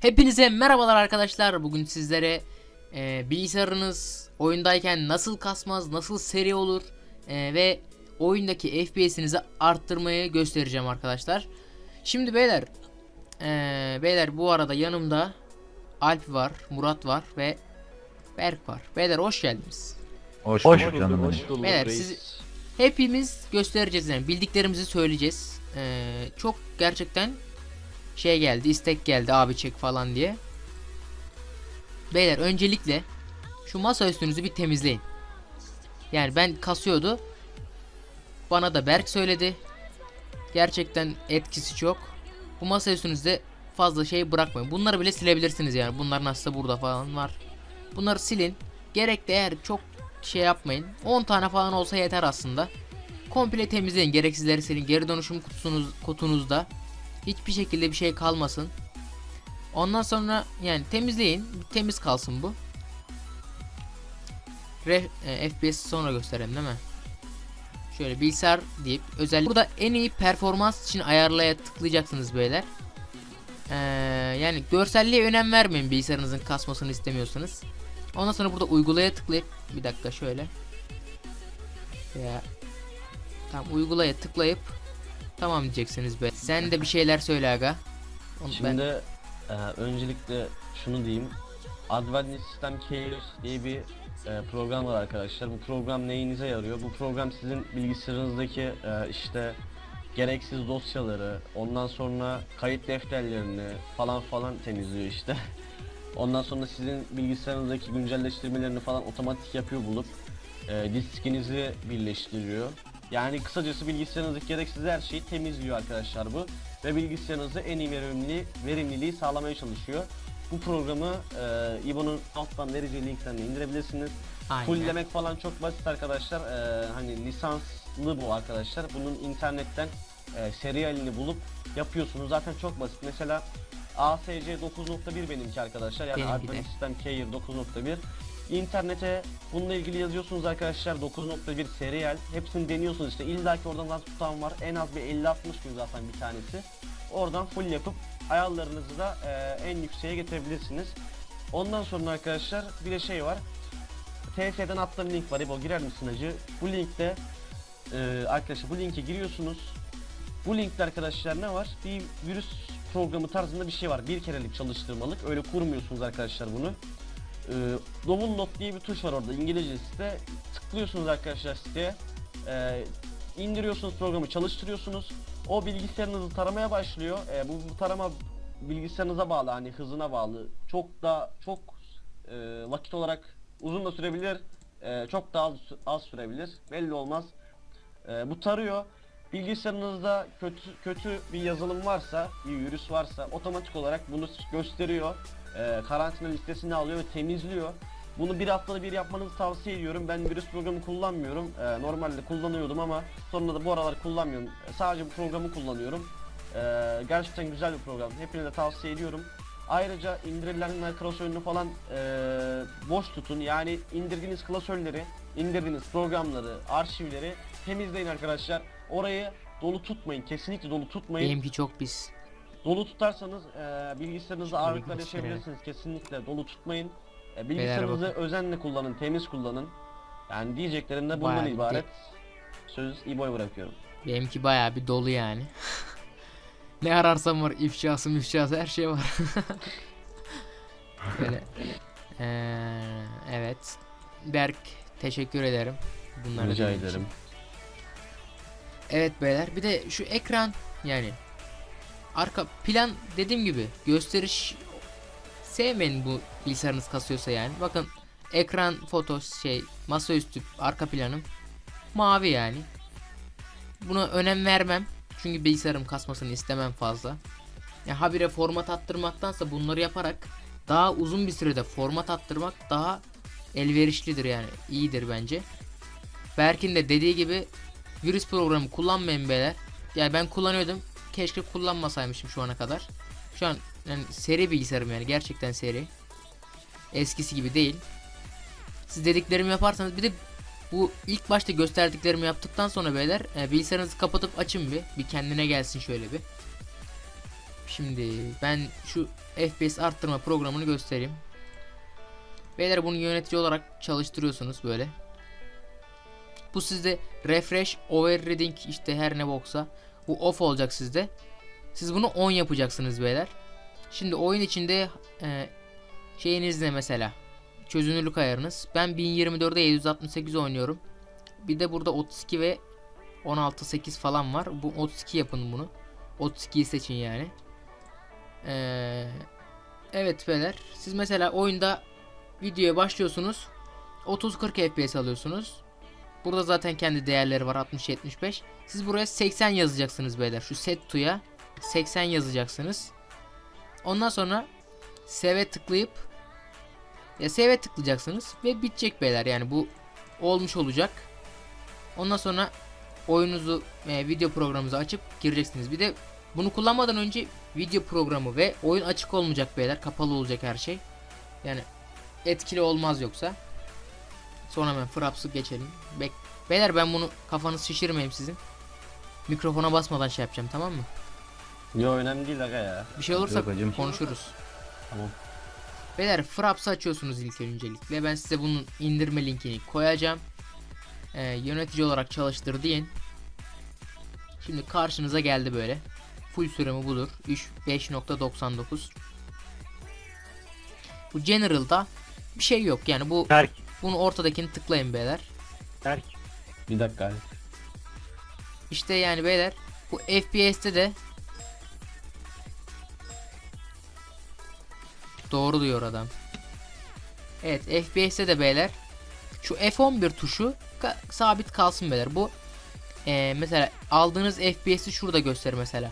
Hepinize merhabalar arkadaşlar. Bugün sizlere e, bilgisayarınız oyundayken nasıl kasmaz, nasıl seri olur e, ve oyundaki FPS'inizi arttırmayı göstereceğim arkadaşlar. Şimdi beyler, e, beyler bu arada yanımda Alp var, Murat var ve Berk var. Beyler hoş geldiniz. Hoş, Hoş bulduk canım. hoş benim. bulduk Beyler, reis. sizi- Hepimiz göstereceğiz yani bildiklerimizi söyleyeceğiz. E, çok gerçekten şey geldi, istek geldi abi çek falan diye. Beyler öncelikle şu masa üstünüzü bir temizleyin. Yani ben kasıyordu. Bana da Berk söyledi. Gerçekten etkisi çok. Bu masa üstünüzde fazla şey bırakmayın. Bunları bile silebilirsiniz yani. Bunların aslında burada falan var. Bunları silin. Gerek de eğer çok şey yapmayın. 10 tane falan olsa yeter aslında. Komple temizleyin. Gereksizleri silin. Geri dönüşüm kutusunuz, kutunuzda hiçbir şekilde bir şey kalmasın. Ondan sonra yani temizleyin. Temiz kalsın bu. E, FPS sonra gösterelim değil mi? Şöyle bilgisayar deyip özel burada en iyi performans için ayarlaya tıklayacaksınız beyler. Ee, yani görselliğe önem vermeyin bilgisayarınızın kasmasını istemiyorsanız. Ondan sonra burada uygulaya tıklayıp bir dakika şöyle. Veya tam uygulaya tıklayıp tamam diyeceksiniz be. Sen de bir şeyler söyle aga. Onu ben- Şimdi e, öncelikle şunu diyeyim. Advanced System Chaos diye bir e, program var arkadaşlar. Bu program neyinize yarıyor? Bu program sizin bilgisayarınızdaki e, işte gereksiz dosyaları, ondan sonra kayıt defterlerini falan falan temizliyor işte. Ondan sonra sizin bilgisayarınızdaki güncelleştirmelerini falan otomatik yapıyor bulup e, diskinizi birleştiriyor. Yani kısacası bilgisayarınızdaki gereksiz her şeyi temizliyor arkadaşlar bu ve bilgisayarınızı en iyi verimli verimliliği sağlamaya çalışıyor. Bu programı e, İbo'nun alttan vereceği linkten de indirebilirsiniz. Aynen. Fulllemek falan çok basit arkadaşlar. E, hani lisanslı bu arkadaşlar. Bunun internetten e, serialini bulup yapıyorsunuz. Zaten çok basit. Mesela ASC 9.1 benimki arkadaşlar. Yani Benimki de. Advanced System Keyer 9.1. İnternete bununla ilgili yazıyorsunuz arkadaşlar 9.1 serial. Hepsini deniyorsunuz işte. İlla ki oradan nasıl tutan var. En az bir 50-60 gün zaten bir tanesi. Oradan full yapıp ayarlarınızı da e, en yükseğe getirebilirsiniz. Ondan sonra arkadaşlar bir de şey var. TS'den attığım link var. İbo girer misin hacı? Bu linkte e, arkadaşlar bu linke giriyorsunuz. Bu linkte arkadaşlar ne var? Bir virüs programı tarzında bir şey var. Bir kerelik çalıştırmalık. Öyle kurmuyorsunuz arkadaşlar bunu. E, download diye bir tuş var orada İngilizce site. Tıklıyorsunuz arkadaşlar siteye. E, indiriyorsunuz programı çalıştırıyorsunuz. O bilgisayarınızı taramaya başlıyor. E, bu, bu tarama bilgisayarınıza bağlı hani hızına bağlı. Çok da çok e, vakit olarak uzun da sürebilir. e, çok da az, az sürebilir. Belli olmaz. E, bu tarıyor. Bilgisayarınızda kötü kötü bir yazılım varsa, bir virüs varsa otomatik olarak bunu gösteriyor. E, karantina listesine alıyor ve temizliyor. Bunu bir haftada bir yapmanızı tavsiye ediyorum. Ben virüs programı kullanmıyorum. E, normalde kullanıyordum ama sonra da bu aralar kullanmıyorum. E, sadece bu programı kullanıyorum. E, gerçekten güzel bir program. Hepinize tavsiye ediyorum. Ayrıca indirilen klasörünü falan e, boş tutun. Yani indirdiğiniz klasörleri, indirdiğiniz programları, arşivleri temizleyin arkadaşlar. Orayı dolu tutmayın. Kesinlikle dolu tutmayın. Benimki çok pis. Dolu tutarsanız e, bilgisayarınızda ağırlıklar yaşayabilirsiniz. Kesinlikle dolu tutmayın. E, bilgisayarınızı özenle kullanın, temiz kullanın. Yani diyeceklerim de bundan Bayağı bir ibaret. Söz İbo'ya bırakıyorum. Benimki bayağı bir dolu yani. ne ararsam var ifşası müfşası her şey var. Böyle. Ee, evet. Berk teşekkür ederim. Bunları Rica dediğin için. Evet beyler bir de şu ekran yani arka plan dediğim gibi gösteriş sevmeyin bu bilgisayarınız kasıyorsa yani. Bakın ekran foto şey masaüstü arka planım mavi yani. Buna önem vermem. Çünkü bilgisayarım kasmasını istemem fazla. Ya habire format attırmaktansa bunları yaparak daha uzun bir sürede format attırmak daha elverişlidir yani. iyidir bence. Berk'in de dediği gibi virüs programı kullanmayın beyler. Yani ben kullanıyordum. Keşke kullanmasaymışım şu ana kadar. Şu an yani seri bilgisayarım yani gerçekten seri. Eskisi gibi değil. Siz dediklerimi yaparsanız bir de bu ilk başta gösterdiklerimi yaptıktan sonra beyler e, bilgisayarınızı kapatıp açın bir. Bir kendine gelsin şöyle bir. Şimdi ben şu FPS arttırma programını göstereyim. Beyler bunu yönetici olarak çalıştırıyorsunuz böyle. Bu sizde refresh, overreading işte her ne boksa bu off olacak sizde. Siz bunu on yapacaksınız beyler. Şimdi oyun içinde e, şeyiniz ne mesela? Çözünürlük ayarınız. Ben 1024'de 768 oynuyorum. Bir de burada 32 ve 16.8 falan var. Bu 32 yapın bunu. 32'yi seçin yani. Ee, evet beyler. Siz mesela oyunda videoya başlıyorsunuz. 30-40 FPS alıyorsunuz. Burada zaten kendi değerleri var 60-75. Siz buraya 80 yazacaksınız beyler. Şu set to'ya 80 yazacaksınız. Ondan sonra save'e tıklayıp ya save'e tıklayacaksınız ve bitecek beyler. Yani bu olmuş olacak. Ondan sonra oyununuzu e, video programınızı açıp gireceksiniz. Bir de bunu kullanmadan önce video programı ve oyun açık olmayacak beyler. Kapalı olacak her şey. Yani etkili olmaz yoksa. Sonra hemen fraps'ı geçelim. Bek beyler ben bunu kafanız şişirmeyeyim sizin. Mikrofona basmadan şey yapacağım tamam mı? Yo önemli değil aga ya. Bir şey olursa Yok hacım. konuşuruz. Tamam. Beyler Fraps'ı açıyorsunuz ilk öncelikle. Ben size bunun indirme linkini koyacağım. Ee, yönetici olarak çalıştır deyin. Şimdi karşınıza geldi böyle. Full sürümü budur. 3 5.99. Bu General'da bir şey yok. Yani bu Terk. Bunu ortadakini tıklayın beyler. Terk. Bir dakika. İşte yani beyler bu FPS'te de Doğru diyor adam. Evet FPS'te de beyler şu F11 tuşu ka- sabit kalsın beyler. Bu eee, mesela aldığınız FPS'i şurada gösterir mesela.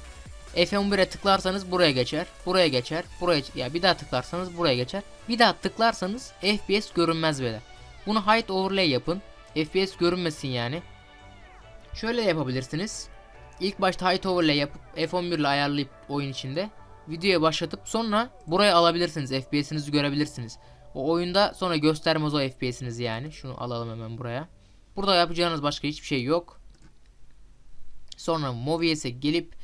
F11'e tıklarsanız buraya geçer, buraya geçer, buraya ya bir daha tıklarsanız buraya geçer. Bir daha tıklarsanız FPS görünmez beyler. Bunu height overlay yapın. FPS görünmesin yani. Şöyle yapabilirsiniz. İlk başta height overlay yapıp F11 ile ayarlayıp oyun içinde videoya başlatıp sonra buraya alabilirsiniz. FPS'inizi görebilirsiniz. O oyunda sonra göstermez o FPS'inizi yani. Şunu alalım hemen buraya. Burada yapacağınız başka hiçbir şey yok. Sonra Movies'e gelip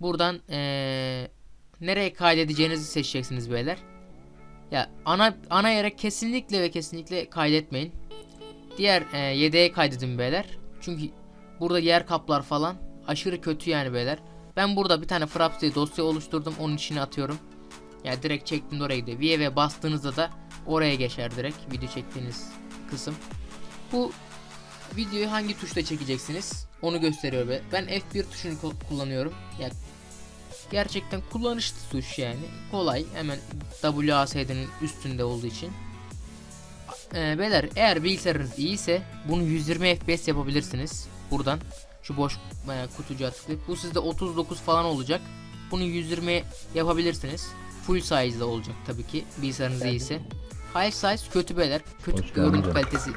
buradan eee, nereye kaydedeceğinizi seçeceksiniz beyler. Ya ana ana yere kesinlikle ve kesinlikle kaydetmeyin. Diğer eee yedeğe kaydedin beyler. Çünkü burada yer kaplar falan aşırı kötü yani beyler. Ben burada bir tane Fraps dosya oluşturdum. Onun içine atıyorum. Ya direkt çektim oraya gidiyor. Vieve bastığınızda da oraya geçer direkt video çektiğiniz kısım. Bu videoyu hangi tuşla çekeceksiniz? Onu gösteriyor be. Ben F1 tuşunu kullanıyorum. Ya gerçekten kullanışlı tuş yani. Kolay. Hemen WASD'nin üstünde olduğu için. Ee, beyler eğer bilgisayarınız iyiyse bunu 120 FPS yapabilirsiniz. Buradan şu boş e, kutucuğa tıklayıp bu sizde 39 falan olacak. Bunu 120 yapabilirsiniz. Full size'da olacak tabii ki bilgisayarınız iyiyse. High size kötü beyler. Kötü Hoş görüntü kalitesi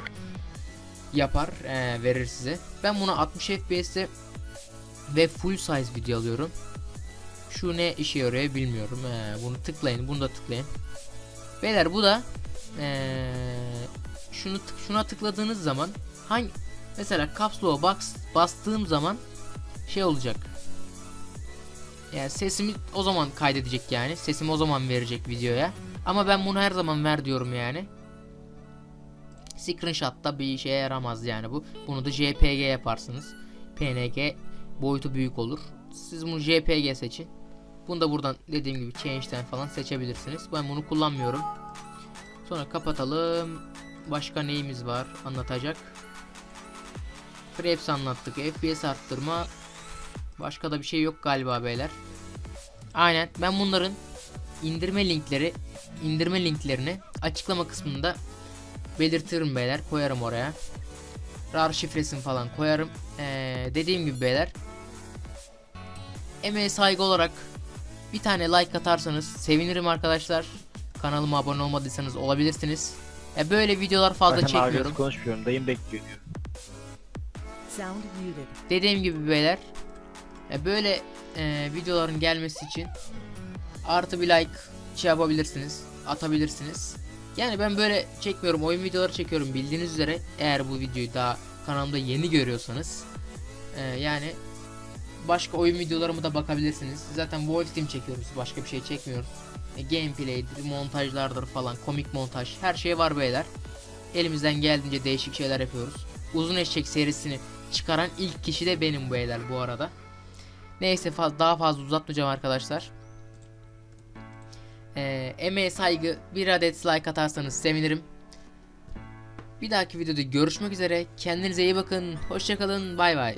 yapar, e, verir size. Ben buna 60 FPS'te ve full size video alıyorum. Şu ne işe yarıyor bilmiyorum. He, bunu tıklayın, bunu da tıklayın. Beyler bu da eee, şunu tık- şuna tıkladığınız zaman hangi mesela caps lock'a bas, bastığım zaman şey olacak. Yani sesimi o zaman kaydedecek yani. Sesimi o zaman verecek videoya. Ama ben bunu her zaman ver diyorum yani. Screenshot'ta bir işe yaramaz yani bu. Bunu da JPG yaparsınız. PNG boyutu büyük olur. Siz bunu JPG seçin. Bunu da buradan dediğim gibi change'den falan seçebilirsiniz. Ben bunu kullanmıyorum. Sonra kapatalım. Başka neyimiz var anlatacak? Fraps anlattık. FPS arttırma. Başka da bir şey yok galiba beyler. Aynen. Ben bunların indirme linkleri indirme linklerini açıklama kısmında belirtirim beyler. Koyarım oraya. RAR şifresini falan koyarım. Ee, dediğim gibi beyler. Emeğe saygı olarak bir tane like atarsanız sevinirim arkadaşlar. Kanalıma abone olmadıysanız olabilirsiniz. Ya böyle videolar fazla Zaten çekmiyorum. konuşmuyorum. Dayım bekliyor. Dediğim gibi beyler e, böyle e, videoların gelmesi için artı bir like şey yapabilirsiniz atabilirsiniz Yani ben böyle çekmiyorum. Oyun videoları çekiyorum bildiğiniz üzere. Eğer bu videoyu daha kanalımda yeni görüyorsanız. e, yani başka oyun videolarımı da bakabilirsiniz. Zaten Wolf Team çekiyoruz. Başka bir şey çekmiyoruz. E, gameplay'dir, montajlardır falan, komik montaj. Her şey var beyler. Elimizden geldiğince değişik şeyler yapıyoruz. Uzun Eşek serisini çıkaran ilk kişi de benim beyler bu arada. Neyse faz- daha fazla uzatmayacağım arkadaşlar. Ee, emeğe saygı bir adet like atarsanız sevinirim. Bir dahaki videoda görüşmek üzere. Kendinize iyi bakın. Hoşçakalın. Bay bay.